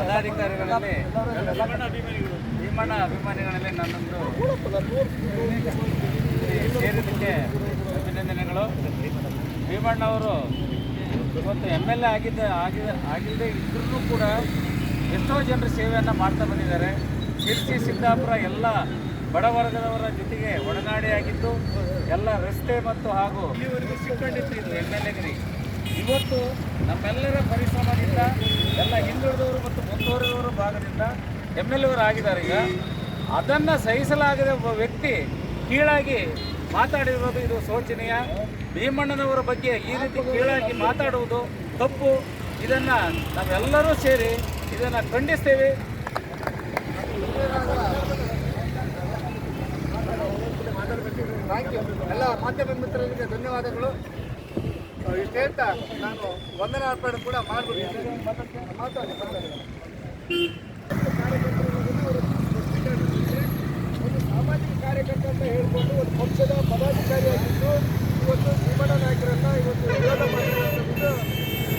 ಪದಾಧಿಕಾರಿಗಳಲ್ಲಿ ಭೀಮಣ್ಣ ಅಭಿಮಾನಿಗಳಲ್ಲಿ ನನ್ನೊಂದು ಅಭಿನಂದನೆಗಳು. ಭೀಮಣ್ಣ ಅವರು ಇವತ್ತು ಎಂ ಎಲ್ ಎ ಆಗಿದ್ದ ಆಗಿದೆ ಆಗಿಲ್ಲದೆ ಇದ್ರೂ ಕೂಡ ಎಷ್ಟೋ ಜನರ ಸೇವೆಯನ್ನು ಮಾಡ್ತಾ ಬಂದಿದ್ದಾರೆ. ಶಿರ್ಸಿ, ಸಿದ್ದಾಪುರ ಎಲ್ಲ ಬಡವರ್ಗದವರ ಜೊತೆಗೆ ಒಡನಾಡಿಯಾಗಿದ್ದು ಎಲ್ಲ ರಸ್ತೆ ಮತ್ತು ಹಾಗೂ ಎಂ ಎಲ್ ಎಗಿರಿ ಇವತ್ತು ನಮ್ಮೆಲ್ಲರ ಪರಿಶ್ರಮದಿಂದ, ಎಲ್ಲ ಹಿಂದುಳಿದವರು ಮತ್ತು ಮುಂದುವರೆದವರ ಭಾಗದಿಂದ ಎಂ ಎಲ್ ಎವರು ಆಗಿದ್ದಾರೆ. ಈಗ ಅದನ್ನು ಸಹಿಸಲಾಗದ ಒಬ್ಬ ವ್ಯಕ್ತಿ ಕೀಳಾಗಿ ಮಾತಾಡಿರೋದು ಇದು ಶೋಚನೀಯ. ಭೀಮಣ್ಣನವರ ಬಗ್ಗೆ ಈ ರೀತಿ ಕೀಳಾಗಿ ಮಾತಾಡುವುದು ತಪ್ಪು. ಇದನ್ನು ನಾವೆಲ್ಲರೂ ಸೇರಿ ಇದನ್ನು ಖಂಡಿಸ್ತೇವೆ. ಎಲ್ಲ ಮಾಧ್ಯಮ ಮಿತ್ರರಿಗೆ ಧನ್ಯವಾದಗಳು. ಇಷ್ಟು ಹೇಳ್ತಾ ನಾನು ವಂದನಾ ಅರ್ಪಣೆ ಕೂಡ ಮಾಡ್ಬಿಟ್ಟಿದ್ದೀನಿ. ಮಾತಾಡಿ ಮಾತಾಡಿ. ಒಂದು ಸಾಮಾಜಿಕ ಕಾರ್ಯಕರ್ತ ಅಂತ ಹೇಳ್ಕೊಂಡು ಒಂದು ಪಕ್ಷದ ಪದಾಧಿಕಾರಿ ಪದಾಧಿಕಾರಿಯಾಗಿದ್ದು ಇವತ್ತು ಭೀಮಣ್ಣ ನಾಯಕರನ್ನ ಇವತ್ತು ವಿರೋಧ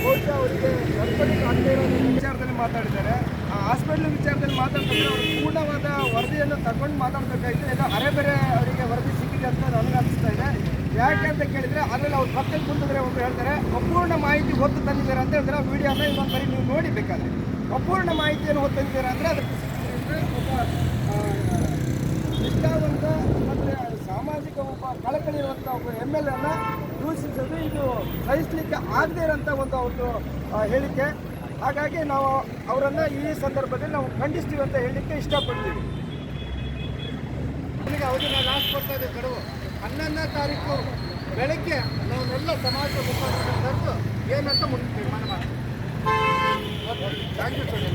ಬಹುಶಃ ಅವರಿಗೆ ನಡ್ಕೊಳ್ಳಿಕ್ಕೆ ಆಗದೇ ಇರೋ ವಿಚಾರದಲ್ಲಿ ಮಾತಾಡಿದ್ದಾರೆ. ಆ ಹಾಸ್ಪಿಟ್ಲ್ ವಿಚಾರದಲ್ಲಿ ಮಾತಾಡ್ತಾರೆ ಅವರು ಪೂರ್ಣವಾದ ವರದಿಯನ್ನು ತಗೊಂಡು ಮಾತಾಡಬೇಕಾಗಿತ್ತು ಎಲ್ಲ ಅರೆಬೆರೆ ಅವರಿಗೆ ವರದಿ ಸಿಕ್ಕಿದೆ ಅಂತ ನನಗೆ ಅನಿಸ್ತಾ ಯಾಕೆ ಅಂತ ಕೇಳಿದ್ರೆ ಅದರಲ್ಲಿ ಅವ್ರು ಪಕ್ಕದ ಕುಂತಿದ್ರೆ ಒಬ್ಬರು ಹೇಳ್ತಾರೆ ಅಪೂರ್ಣ ಮಾಹಿತಿ ಹೊತ್ತು ತಂದಿದ್ದಾರೆ ಅಂತ ಹೇಳಿದ್ರೆ ವಿಡಿಯೋನ ಇನ್ನೊಂದು ನೀವು ನೋಡಿ ಬೇಕಾದ್ರೆ. ಅಪೂರ್ಣ ಮಾಹಿತಿಯನ್ನು ಹೊತ್ತು ತಂದಿದ್ದಾರೆ ಅಂದರೆ ಅದಕ್ಕೆ ಒಬ್ಬ ಆ, ನಿಷ್ಠಾವಂತ ಮತ್ತು ಸಾಮಾಜಿಕ ಒಬ್ಬ ಕಳಕಳಿ ಇರುವಂಥ ಒಬ್ಬ ಎಂ ಎಲ್ ಎನ ದೂಷಿಸೋದು ಇದು ಸಹಿಸಲಿಕ್ಕೆ ಆಗದೇ ಇರೋಂಥ ಒಂದು ಅವ್ರದ್ದು ಹೇಳಿಕೆ. ಹಾಗಾಗಿ ನಾವು ಅವರನ್ನು ಈ ಸಂದರ್ಭದಲ್ಲಿ ನಾವು ಖಂಡಿಸ್ತೀವಿ ಅಂತ ಹೇಳಲಿಕ್ಕೆ ಇಷ್ಟಪಡ್ತೀವಿ. ಅವರಿಗೆ ನಾವು ಲಾಸ್ಟ್ ಕೊಡ್ತಾ ಇದೆ ಗಡುವು ಹನ್ನೊಂದನೇ ತಾರೀಕು ಬೆಳಗ್ಗೆ ನಾವೆಲ್ಲ ಸಮಾಜ ಮುಖಂಡರು ಏನಂತ ಮುಂದೆ ತೀರ್ಮಾನ ಮಾಡ್ತೀವಿ. Thank you sir